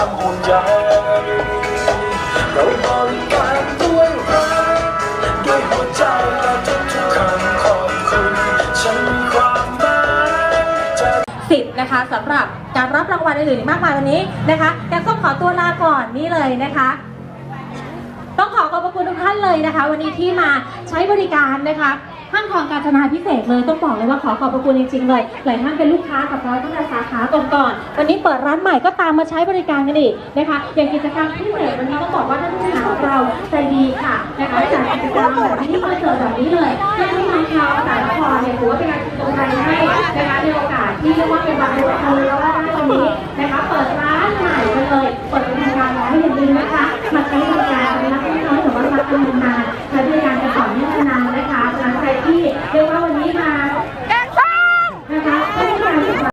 ความห่วงใยเราบริการด้วยรักด้วยหัวใจและทุกทุกคำขอบคุณ ฉันความหมายสิทธ์นะคะสำหรับการรับรางวัลอื่นๆมากมายวันนี้นะคะแต่ส้มขอตัวลาก่อนนี่เลยนะคะ ต้องขอขอบคุณทุกท่านเลยนะคะ วันนี้ที่มาใช้บริการนะคะ ห้างทองการจนาพิเศษเลยต้องบอกเลยว่าขอขอบพระคุณจริงๆเลยหลายท่านเป็นลูกค้ากับเราตั้งแต่สาขาก่อนๆวันนี้เปิดร้านใหม่ก็ตามมาใช้บริการกันอีกนะคะ อย่างกิจกรรมพิเศษวันนี้ต้องบอกว่าท่านผู้บริหารของเราใจดีค่ะนะคะจัดกิจกรรมแบบนี้คอนเสิร์ตแบบนี้เลยให้ทุกท่านชาวสายละครเนี่ยถือว่าเป็นการจุดใจให้นะคะในโอกาสที่เรียกว่าเป็นวันรวมตัวแล้วก็ได้วันนี้นะคะเปิดร้านใหม่กันเลยเปิดบริการมาให้เรียนๆนะคะมาทัน เดี๋ยวว่า